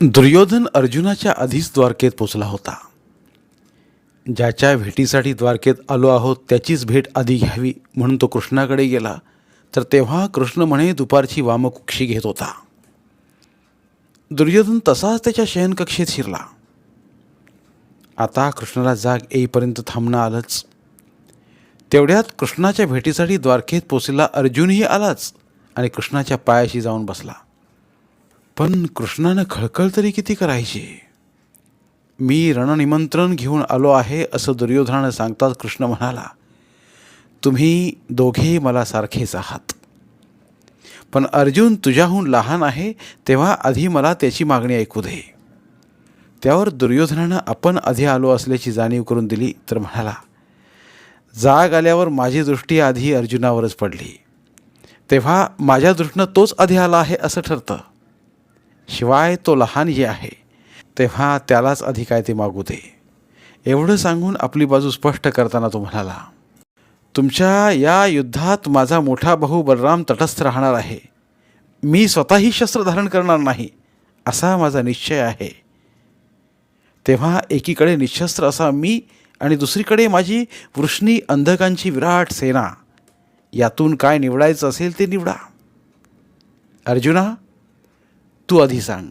दुर्योधन अर्जुनाच्या आधीच द्वारकेत पोचला होता. ज्याच्या भेटीसाठी द्वारकेत आलो आहोत त्याचीच भेट आधी घ्यावी म्हणून तो कृष्णाकडे गेला. तर तेव्हा कृष्ण म्हणे दुपारची वामकुक्षी घेत होता. दुर्योधन तसाच त्याच्या शयनकक्षेत शिरला. आता कृष्णाला जाग येईपर्यंत थांबणं आलंच. तेवढ्यात कृष्णाच्या भेटीसाठी द्वारकेत पोचलेला अर्जुनही आलाच आणि कृष्णाच्या पायाशी जाऊन बसला. पण कृष्णानं खळखळ तरी किती करायची? मी रणनिमंत्रण घेऊन आलो आहे असं दुर्योधनानं सांगताच कृष्ण म्हणाला तुम्ही दोघेही मला सारखेच आहात. पण अर्जुन तुझ्याहून लहान आहे तेव्हा आधी मला त्याची मागणी ऐकू दे. त्यावर दुर्योधनानं आपण आधी आलो असल्याची जाणीव करून दिली तर म्हणाला जाग आल्यावर माझी दृष्टी आधी अर्जुनावरच पडली. तेव्हा माझ्या दृष्टीनं तोच आधी आला आहे असं ठरतं. शिवाय तो लहान जे आहे तेव्हा त्यालाच अधिक काय ते मागू दे. एवढं सांगून आपली बाजू स्पष्ट करताना तो म्हणाला तुमच्या या युद्धात माझा मोठा भाऊ बलराम तटस्थ राहणार आहे. मी स्वतःही शस्त्र धारण करणार नाही असा माझा निश्चय आहे. तेव्हा एकीकडे निशस्त्र असा मी आणि दुसरीकडे माझी वृष्णी अंधकांची विराट सेना. यातून काय निवडायचं असेल ते निवडा. अर्जुना तू आधी सांग.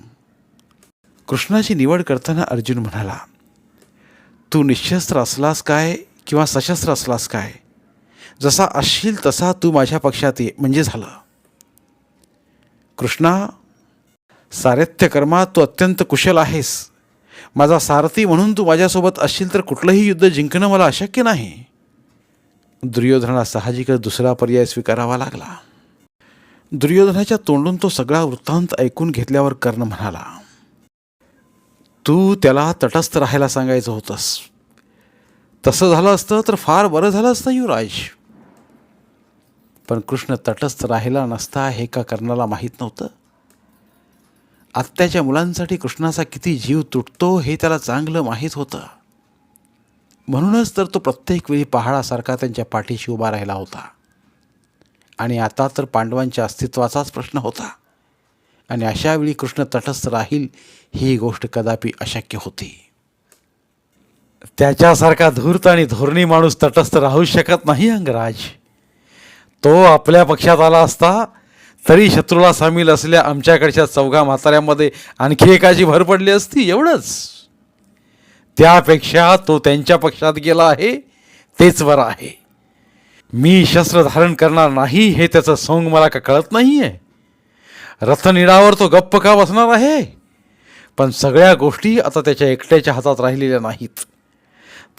कृष्णाची निवड करताना अर्जुन म्हणाला तू निशस्त्र असलास काय किंवा सशस्त्र असलास काय? जसा असशील तसा तू माझ्या पक्षात ये. म्हणजे झालं. कृष्णा सारथ्य कर्मात तू अत्यंत कुशल आहेस. माझा सारथी म्हणून तू माझ्यासोबत असशील तर कुठलंही युद्ध जिंकणं मला अशक्य नाही. दुर्योधनाला साहजिकच दुसरा पर्याय स्वीकारावा लागला. दुर्योधनाच्या तोंडून तो सगळा वृत्तांत ऐकून घेतल्यावर कर्ण म्हणाला तू त्याला तटस्थ राहायला सांगायचं होतंस. तसं झालं असतं तर फार बरं झालं असतं युवराज. पण कृष्ण तटस्थ राहिला नसता हे का कर्णाला माहीत नव्हतं? आत्याच्या मुलांसाठी कृष्णाचा किती जीव तुटतो हे त्याला चांगलं माहीत होतं. म्हणूनच तर तो प्रत्येक वेळी पहाडासारखा त्यांच्या पाठीशी उभा राहिला होता. आणि आता तर पांडवांच्या अस्तित्वाचाच प्रश्न होता. आणि अशावेळी कृष्ण तटस्थ राहील ही गोष्ट कदापि अशक्य होती. त्याच्यासारखा धूर्त आणि धोरणी माणूस तटस्थ राहू शकत नाही अंगराज. तो आपल्या पक्षात आला असता तरी शत्रूला सामील असल्या आमच्याकडच्या चौघा म्हाताऱ्यामध्ये आणखी एकाची भर पडली असती एवढंच. त्यापेक्षा तो त्यांच्या पक्षात गेला आहे तेच बरं आहे. मी शस्त्र धारण करणार नाही हे त्याचं सोंग मला का कळत नाही आहे रथनिडावर तो गप्प का बसणार आहे? पण सगळ्या गोष्टी आता त्याच्या एकट्याच्या हातात राहिलेल्या नाहीत.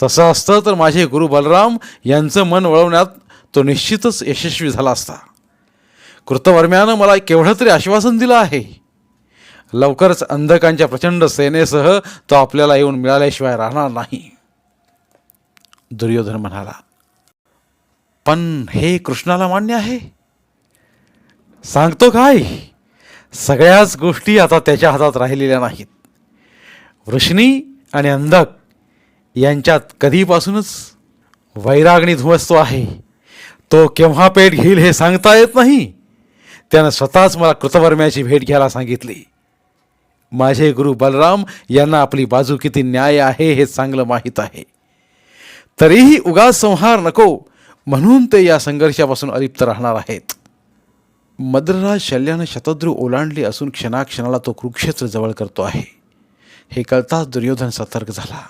तसं असतं तर माझे गुरु बलराम यांचं मन वळवण्यात तो निश्चितच यशस्वी झाला असता. कृतवर्म्यानं मला केवढं तरी आश्वासन दिलं आहे. लवकरच अंधकांच्या प्रचंड सेनेसह तो आपल्याला येऊन मिळाल्याशिवाय राहणार नाही. दुर्योधन म्हणाला पण हे कृष्णाला मान्य आहे. सांगतो काय? सगळ्याच गोष्टी आता त्याच्या हातात राहिलेल्या नाहीत. वृष्णी आणि अंधक यांच्यात कधीपासूनच वैरागणी धुमसतो आहे. तो केव्हा पेट घेईल हे सांगता येत नाही. त्यानं स्वतःच मला कृतवर्म्याची भेट घ्यायला सांगितली. माझे गुरु बलराम यांना आपली बाजू किती न्याय आहे हे चांगलं माहीत आहे. तरीही उगाच संहार नको. म्हणून ते या संघर्षापासून अलिप्त राहणार आहेत. मद्रराज शल्यानं शतद्रू ओलांडली असून क्षणाक्षणाला तो कुरुक्षेत्र जवळ करतो आहे. हे कळताच दुर्योधन सतर्क झाला.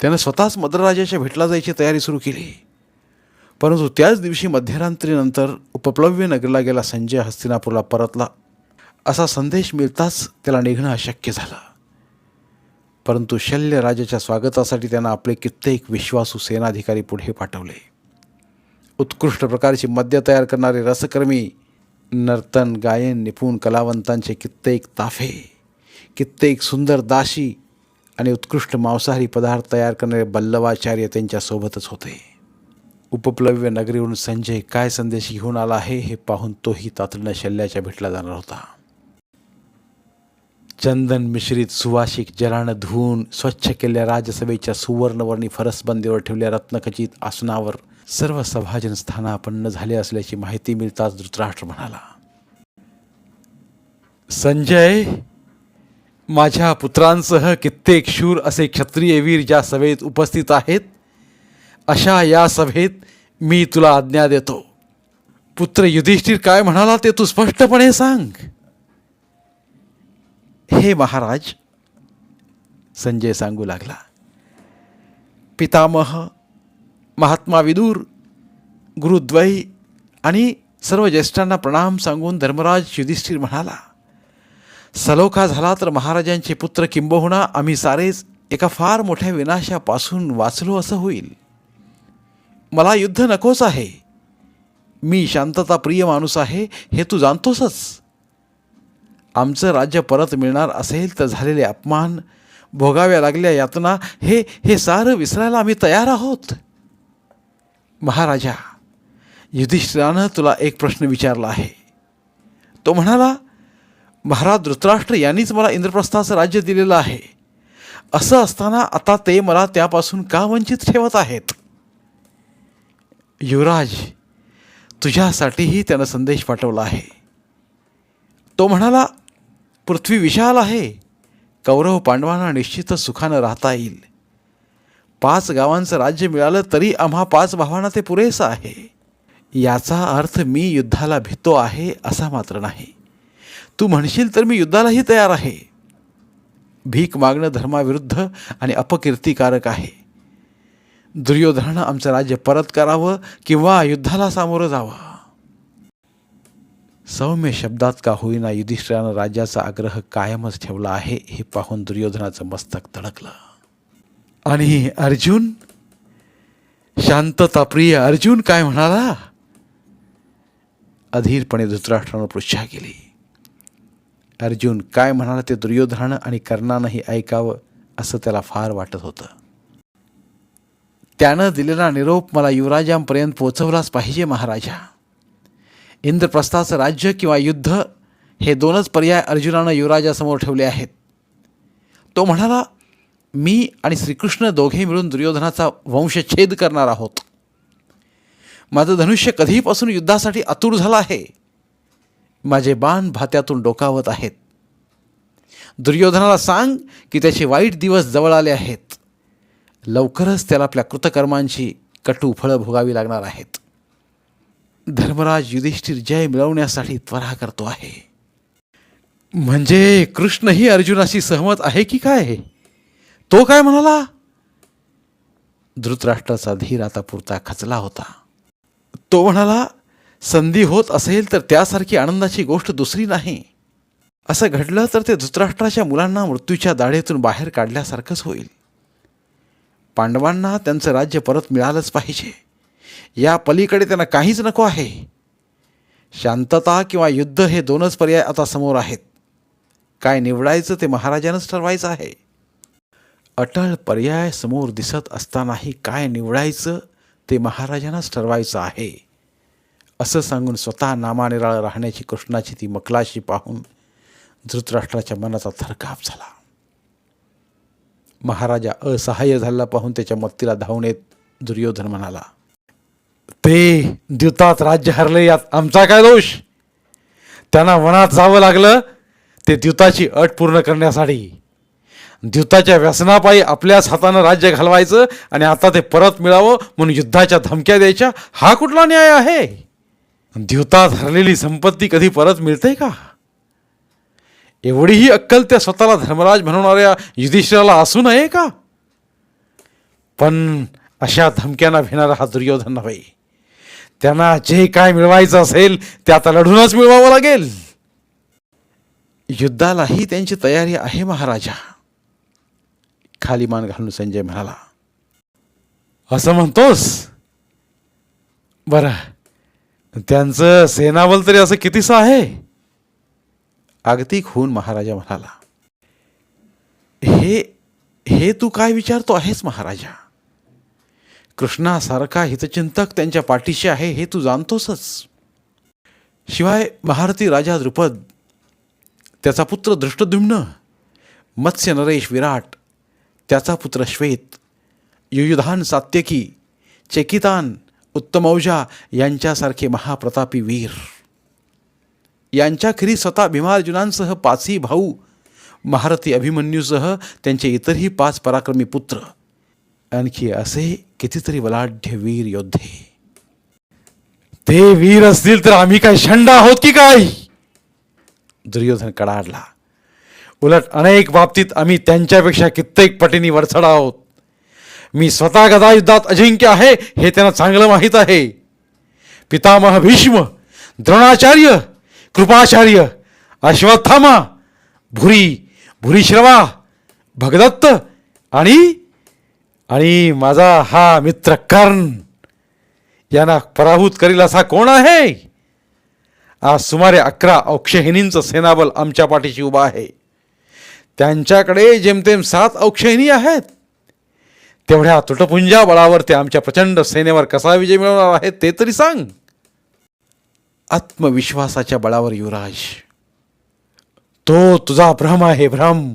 त्यानं स्वतःच मद्रराजाच्या भेटला जायची तयारी सुरू केली. परंतु त्याच दिवशी मध्यरात्रीनंतर उपप्लव्य नगरीला गेला संजय हस्तिनापूरला परतला. असा संदेश मिळताच त्याला निघणं अशक्य झालं. परंतु शल्य राजाच्या स्वागतासाठी त्यांना आपले कित्येक विश्वासू सेनाधिकारी पुढे पाठवले. उत्कृष्ट प्रकारची मद्य तयार करणारे रसकर्मी नर्तन गायन निपुण कलावंतांचे कित्येक ताफे कित्येक सुंदर दाशी आणि उत्कृष्ट मांसाहारी पदार्थ तयार करणारे बल्लवाचार्य त्यांच्यासोबतच होते. उपप्लव्य नगरीवरून संजय काय संदेश घेऊन आला आहे हे पाहून तोही तातडीनं शल्याच्या भेटला जाणार होता. चंदन मिश्रित सुवासिक जलानं धुवून स्वच्छ केलेल्या राजसभेच्या सुवर्णवर्णी फरसबंदीवर ठेवल्या रत्नखचित आसनावर. सर्व सभाजन स्थानापन्न झाले असल्याची माहिती मिळताच धृतराष्ट्र म्हणाला. संजय माझ्या पुत्रांसह कित्येक शूर असे क्षत्रिय वीर ज्या सभेत उपस्थित आहेत अशा या सभेत मी तुला आज्ञा देतो. पुत्र युधिष्ठिर काय म्हणाला ते तू स्पष्टपणे सांग. हे महाराज संजय सांगू लागला. पितामह महात्मा विदूर गुरुद्वयी आणि सर्व ज्येष्ठांना प्रणाम सांगून धर्मराज युधिष्ठिर म्हणाला सलोखा झाला तर महाराजांचे पुत्र किंबहुना आम्ही सारेच एका फार मोठ्या विनाशापासून वाचलो असं होईल. मला युद्ध नकोच आहे. मी शांतता प्रिय माणूस आहे हे तू जाणतोसच. आमचं राज्य परत मिळणार असेल तर झालेले अपमान भोगाव्या लागल्या यातना हे हे सारं विसरायला आम्ही तयार आहोत. महाराजा युधिष्ठिरानं तुला एक प्रश्न विचारला आहे. तो म्हणाला महाराज धृतराष्ट्र यांनीच मला इंद्रप्रस्थाचं राज्य दिलेलं आहे. असं असताना आता ते मला त्यापासून का वंचित ठेवत आहेत? युवराज तुझ्यासाठीही त्यानं संदेश पाठवला आहे. तो म्हणाला पृथ्वी विशाल आहे. कौरव पांडवांना निश्चितच सुखानं राहता येईल. पाच गावांचं राज्य मिळालं तरी आम्हा पाच भावांना ते पुरेसं आहे. याचा अर्थ मी युद्धाला भीतो आहे असा मात्र नाही. तू म्हणशील तर मी युद्धालाही तयार आहे. भीक मागणं धर्माविरुद्ध आणि अपकीर्तिकारक आहे. दुर्योधनानं आमचं राज्य परत करावं किंवा युद्धाला सामोरं जावं? सौम्य शब्दात का होईना युधिष्ठिरानं राज्याचा आग्रह कायमच ठेवला आहे हे पाहून दुर्योधनाचं मस्तक तडकलं. आणि अर्जुन? शांतताप्रिय अर्जुन काय म्हणाला? अधीरपणे धृतराष्ट्रानं पृच्छा केली. अर्जुन काय म्हणाला ते दुर्योधनानं आणि कर्णानंही ऐकावं असं त्याला फार वाटत होतं. त्यानं दिलेला निरोप मला युवराजांपर्यंत पोचवलाच पाहिजे महाराजा. इंद्रप्रस्थाचं राज्य किंवा युद्ध हे दोनच पर्याय अर्जुनानं युवराजासमोर ठेवले आहेत. तो म्हणाला मी आणि श्रीकृष्ण दोघे मिळून दुर्योधनाचा वंशछेद करणार आहोत. माझं धनुष्य कधीपासून युद्धासाठी आतुर झालं आहे. माझे बाण भात्यातून डोकावत आहेत. दुर्योधनाला सांग की त्याचे वाईट दिवस जवळ आले आहेत. लवकरच त्याला आपल्या कृतकर्मांची कटू फळं भोगावी लागणार आहेत. धर्मराज युधिष्ठिर जय मिळवण्यासाठी त्वरा करतो आहे. म्हणजे कृष्णही अर्जुनाशी सहमत आहे की काय? तो काय म्हणाला? धृतराष्ट्राचा धीर आता पुरता खचला होता. तो म्हणाला संधी होत असेल तर त्यासारखी आनंदाची गोष्ट दुसरी नाही. असं घडलं तर ते धृतराष्ट्राच्या मुलांना मृत्यूच्या दाढेतून बाहेर काढल्यासारखंच होईल. पांडवांना त्यांचं राज्य परत मिळालंच पाहिजे. या पलीकडे त्यांना काहीच नको आहे. शांतता किंवा युद्ध हे दोनच पर्याय आता समोर आहेत. काय निवडायचं ते महाराजानंच ठरवायचं आहे. अटळ पर्याय समोर दिसत असतानाही काय निवडायचं ते महाराजांनाच ठरवायचं आहे. असं सांगून स्वतः नामानिराळ राहण्याची कृष्णाची ती मकलाशी पाहून धृतराष्ट्राच्या मनाचा थरकाप झाला. महाराजा असहाय्य झाला पाहून त्याच्या मत्तीला धावून येत दुर्योधन म्हणाला ते द्युतात राज्य हरले यात आमचा काय दोष? त्यांना वनात जावं लागलं ते द्युताची अट पूर्ण करण्यासाठी. द्युताच्या व्यसनापायी आपल्याच हातानं राज्य घालवायचं आणि आता ते परत मिळावं म्हणून युद्धाच्या धमक्या द्यायच्या हा कुठला न्याय आहे? द्युतात हरलेली संपत्ती कधी परत मिळते का? एवढीही अक्कल त्या स्वतःला धर्मराज म्हणणाऱ्या युधिष्ठिराला असू नये का? पण अशा धमक्यांना भिणारा हा दुर्योधन नव्हे. त्यांना जे काय मिळवायचं असेल ते आता लढूनच मिळवावं लागेल. युद्धालाही त्यांची तयारी आहे महाराजा. खाली मान घालून संजय म्हणाला असं म्हणतोस? बरं. त्यांचं सेनाबल तरी असं कितीसं आहे? अगतिक होऊन महाराजा म्हणाला हे हे तू काय विचारतो आहेस महाराजा? कृष्णासारखा हितचिंतक त्यांच्या पाठीशी आहे हे तू जाणतोसच. शिवाय महारथी राजा द्रुपद त्याचा पुत्र दृष्टदुम्न मत्स्य नरेश विराट त्याचा पुत्र श्वेत युयुधान सात्यकी चेकितान उत्तमौजा यांच्यासारखे महाप्रतापी वीर. यांच्याखेरी स्वतः भीमार्जुनांसह पाचही भाऊ महारथी अभिमन्यूसह त्यांचे इतरही पाच पराक्रमी पुत्र. आणखी असे कितीतरी बलाढ्य वीर योद्धे. ते वीर असतील तर आम्ही काय शंड आहोत की काय? दुर्योधन कडाडला. उलट अनेक बाबतीत आम्ही त्यांच्यापेक्षा कित्येक पटीने वरचढ आहोत. मी स्वतः गदा युद्धात अजिंक्य आहे हे त्यांना चांगलं माहीत आहे. पितामह भीष्म द्रोणाचार्य कृपाचार्य अश्वत्थामा भुरी भुरीश्रवा भगदत्त आणि आणि माझा हा मित्र कर्ण यांना पराभूत करील असा कोण आहे? आज सुमारे अकरा औक्षहिणींचं सेनाबल आमच्या पाठीशी उभा आहे. त्यांच्याकडे जेमतेम सात औक्षहिणी आहेत. तेवढ्या तुटपुंजा बळावर ते आमच्या प्रचंड सेनेवर कसा विजय मिळवणार आहेत ते तरी सांग. आत्मविश्वासाच्या बळावर युवराज तो तुझा भ्रम आहे भ्रम.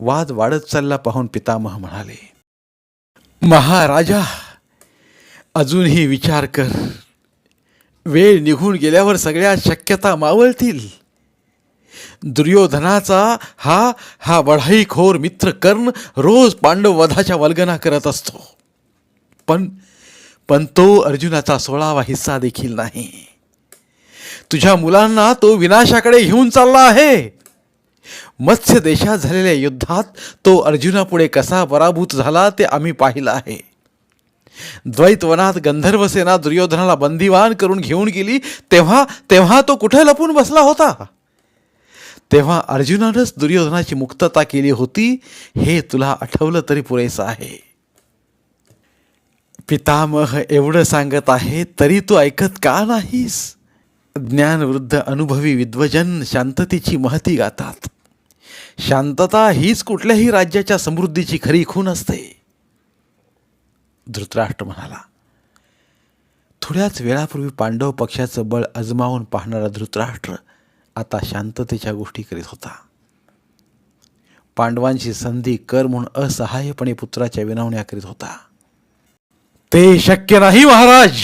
वाद वाढत चालला पाहून पितामह म्हणाले महाराजा अजूनही विचार कर. वेळ निघून गेल्यावर सगळ्या शक्यता मावळतील. दुर्योधनाचा हा हा वढाईखोर मित्र कर्ण रोज पांडव वधाच्या वल्गना करत असतो. पण पण तो अर्जुनाचा सोळावा हिस्सा देखील नाही. तुझ्या मुलांना तो विनाशाकडे घेऊन चालला आहे. मत्स्य देशात झालेल्या युद्धात तो अर्जुनापुढे कसा पराभूत झाला ते आम्ही पाहिलं आहे. द्वैतवनात गंधर्व सेना दुर्योधनाला बंदिवान करून घेऊन गेली तेव्हा तेव्हा तो कुठे लपून बसला होता? तेव्हा अर्जुनानंच दुर्योधनाची मुक्तता केली होती हे तुला आठवलं तरी पुरेसं आहे. पितामह एवढं सांगत आहे तरी तू ऐकत का नाहीस? ज्ञानवृद्ध अनुभवी विद्वजन शांततेची महती गातात. शांतता हीच कुठल्याही राज्याच्या समृद्धीची खरी खून असते. धृतराष्ट्र म्हणाला थोड्याच वेळापूर्वी पांडव पक्षाचं बळ अजमावून पाहणारा धृतराष्ट्र आता शांततेच्या गोष्टी करीत होता. पांडवांची संधी कर म्हणून असहाय्यपणे पुत्राच्या विनवण्या करीत होता. ते शक्य नाही महाराज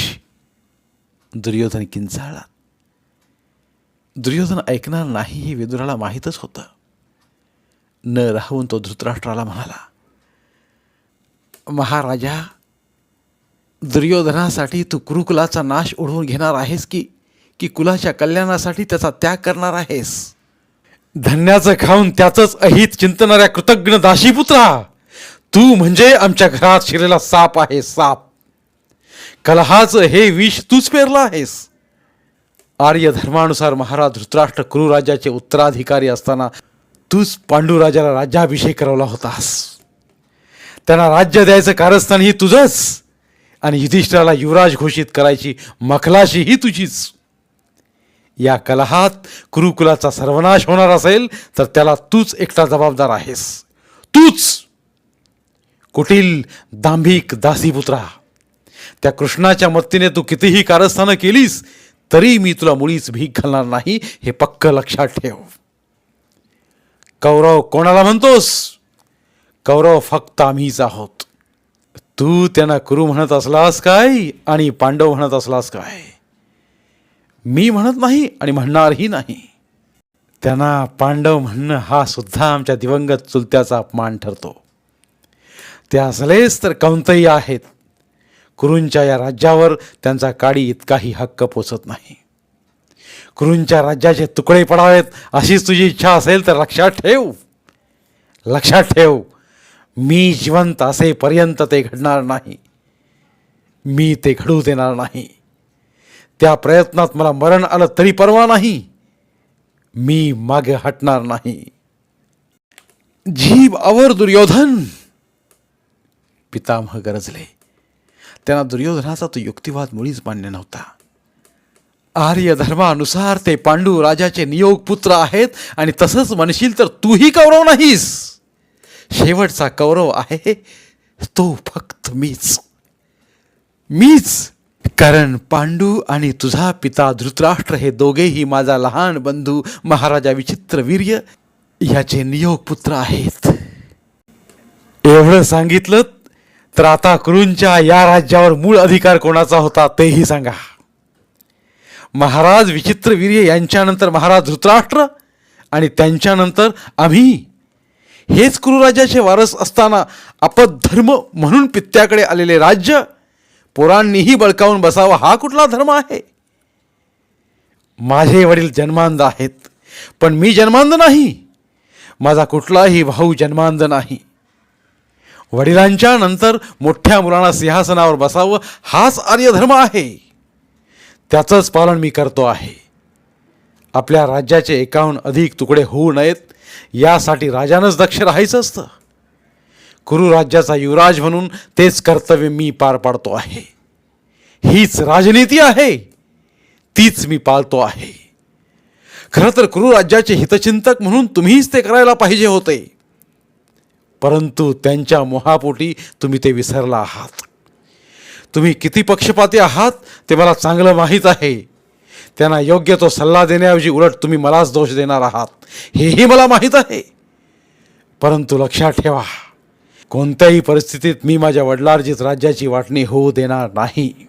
दुर्योधन किंचाळला. दुर्योधन ऐकणार नाही हे विदुराला माहीतच होतं. न राहून तो धृतराष्ट्राला म्हणाला महाराजा दुर्योधनासाठी तू कुरुकुलाचा नाश ओढवून घेणार आहेस की की कुलाच्या कल्याणासाठी त्याचा त्याग करणार आहेस? धन्याचं खाऊन त्याचंच अहित चिंतणाऱ्या कृतज्ञ दाशीपुत्रा तू म्हणजे आमच्या घरात शिरलेला साप आहे साप. कलहाचं हे विष तूच पेरलं आहेस. आर्य धर्मानुसार महाराज धृतराष्ट्र कुरुराजाचे उत्तराधिकारी असताना तूच पांडुराजाला राज्याभिषेक करवला होतास. त्यांना राज्य द्यायचं कारस्थान ही तुझंच. आणि युधिष्ठिराला युवराज घोषित करायची मखलाशी ही तुझीच. या कलहात कुरुकुलाचा सर्वनाश होणार असेल तर त्याला तूच एकटा जबाबदार आहेस. तूच! कुटील दांभिक दासीपुत्रा त्या कृष्णाच्या मत्तीने तू कितीही कारस्थानं केलीस तरी मी तुला मुळीच भीक घालणार नाही हे पक्क लक्षात ठेव. कौरव कोणाला म्हणतोस? कौरव फक्त आम्हीच आहोत. तू त्यांना कुरु म्हणत असलास काय आणि पांडव म्हणत असलास काय? मी म्हणत नाही आणि म्हणणारही नाही. त्यांना पांडव म्हणणं हा सुद्धा आमच्या दिवंगत चुलत्याचा अपमान ठरतो. ते असलेच तर कौंतही आहेत. कुरूंच्या या राज्यावर त्यांचा काडी इतकाही हक्क पोचत नाही. कुरूंच्या राज्याचे तुकडे पडावेत अशीच तुझी इच्छा असेल तर लक्षात ठेव. लक्षात ठेव. मी जिवंत असेपर्यंत ते घडणार नाही. मी ते घडू देणार नाही. त्या प्रयत्नात मला मरण आलं तरी परवा नाही. मी मागे हटणार नाही. जीव अवर दुर्योधन. पितामह गरजले. त्यांना दुर्योधनाचा तो युक्तिवाद मुळीच मान्य नव्हता. आर्य धर्मानुसार ते पांडू राजाचे नियोग पुत्र आहेत आणि तसंच म्हणशील तर तूही कौरव नाहीस. शेवटचा कौरव आहे तो फक्त मीच. मीच. कारण पांडू आणि तुझा पिता धृतराष्ट्र हे दोघेही माझा लहान बंधू महाराजा विचित्रवीर्य याचे नियोग पुत्र आहेत. एवढं सांगितलं तर आता कुरूंच्या या राज्यावर मूळ अधिकार कोणाचा होता तेही सांगा. महाराज विचित्रवीर्य यांच्यानंतर महाराज धृतराष्ट्र आणि त्यांच्यानंतर आम्ही. हेच कुरुराजाचे वारस असताना अपधर्म म्हणून पित्याकडे आलेले राज्य पोरांनीही बळकावून बसावं हा कुठला धर्म आहे? माझे वडील जन्मांध आहेत पण मी जन्मांध नाही. माझा कुठलाही भाऊ जन्मांध नाही. वडिलांच्या नंतर मोठ्या मुलांना सिंहासनावर बसावं हाच आर्यधर्म आहे. त्याचंच पालन मी करतो आहे. आपल्या राज्याचे एकाहून अधिक तुकडे होऊ नयेत यासाठी राजानंच दक्ष राहायचं असतं. कुरु राज्याचा युवराज म्हणून तेच कर्तव्य मी पार पाडतो आहे. हीच राजनीती आहे तीच मी पाळतो आहे. खरं तर कुरु राज्याचे हितचिंतक म्हणून तुम्हीच ते करायला पाहिजे होते. परंतु त्यांच्या मोहापोटी तुम्ही ते विसरला आहात. तुम्ही किती पक्षपाती आहात ते मला चांगलं माहीत आहे. त्यांना योग्य तो सल्ला देण्याऐवजी उलट तुम्ही मलाच दोष देणार आहात. हेही मला माहीत आहे. परंतु लक्षात ठेवा कोणत्याही परिस्थितीत मी माझ्या वडिलार्जित राज्याची वाटणी होऊ देणार नाही.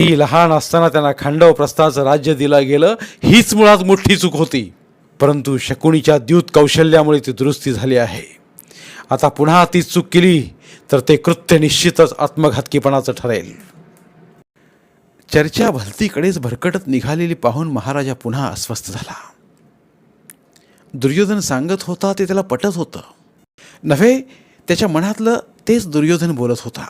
ती लहान असताना त्यांना खांडव प्रस्थाचं राज्य दिलं गेलं हीच मुळात मोठी चूक होती. परंतु शकुणीच्या द्यूत कौशल्यामुळे ती दुरुस्ती झाली आहे. आता पुन्हा ती चूक केली तर ते कृत्य निश्चितच आत्मघातकीपणाचं ठरेल. चर्चा भलतीकडेच भरकटत निघालेली पाहून महाराजा पुन्हा अस्वस्थ झाला. दुर्योधन सांगत होता ते त्याला पटत होतं. नव्हे त्याच्या मनातलं तेच दुर्योधन बोलत होता.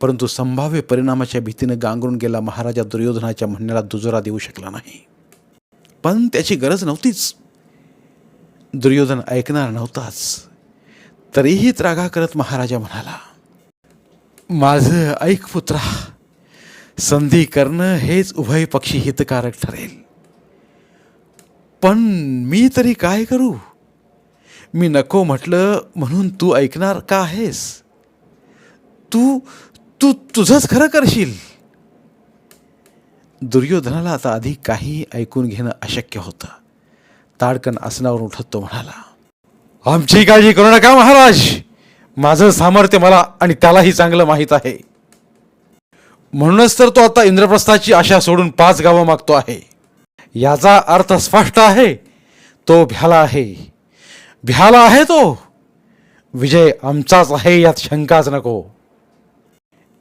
परंतु संभाव्य परिणामाच्या भीतीनं गांगरून गेला महाराजा दुर्योधनाच्या म्हणण्याला दुजोरा देऊ शकला नाही. पण त्याची गरज नव्हतीच. दुर्योधन ऐकणार नव्हताच. तरीही त्रागा करत महाराजा म्हणाला माझं ऐक पुत्रा संधी करणं हेच उभय पक्षी हितकारक ठरेल. पण मी तरी काय करू? मी नको म्हटलं म्हणून तू ऐकणार का आहेस? तू तू तुझंच खरं करशील. दुर्योधनाला आता आधी काही ऐकून घेणं अशक्य होतं. ताडकन आसनावरून उठत तो म्हणाला आमची काळजी करू नका महाराज. माझं सामर्थ्य मला आणि त्यालाही चांगलं माहीत आहे. म्हणूनच तर तो आता इंद्रप्रस्थाची आशा सोडून पाच गावं मागतो आहे. याचा अर्थ स्पष्ट आहे. तो भ्याला आहे. भ्याला आहे तो. विजय आमचाच आहे यात शंकाच नको.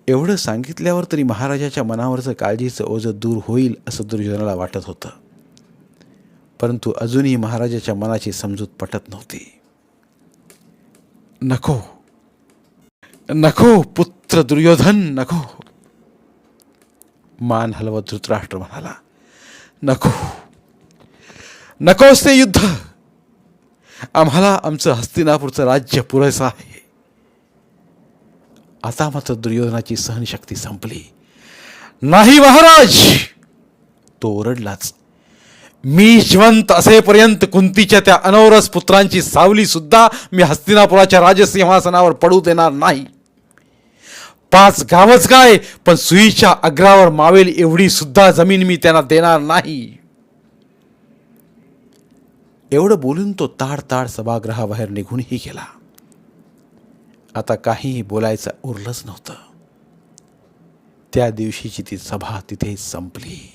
एवढं सांगितल्यावर तरी महाराजाच्या मनावरचं काळजीचं ओझं दूर होईल असं दुर्योधनाला वाटत होतं. परंतु अजूनही महाराजाच्या मनाची समजूत पटत नव्हती. नको. नको पुत्र दुर्योधन नको. मान हलवत धृतराष्ट्र म्हणाला नको. नकोच ते युद्ध. आम्हाला आमचं हस्तिनापूरचं राज्य पुरेसं आहे. आता मात्र दुर्योधनाची सहनशक्ती संपली. नाही महाराज! तो ओरडलाच. मी जिवंत असेपर्यंत कुंतीच्या त्या अनवरस पुत्रांची सावली सुद्धा मी हस्तिनापुराच्या राजसिंहासनावर पडू देणार नाही. पाच गावच काय पण सुईच्या अग्रावर मावेल एवढी सुद्धा जमीन मी त्यांना देणार नाही. एवढं बोलून तो ताड ताड सभागृहाबाहेर निघूनही गेला. आता काहीही बोलायचं उरलंच नव्हतं. त्या दिवशीची ती सभा तिथेच संपली.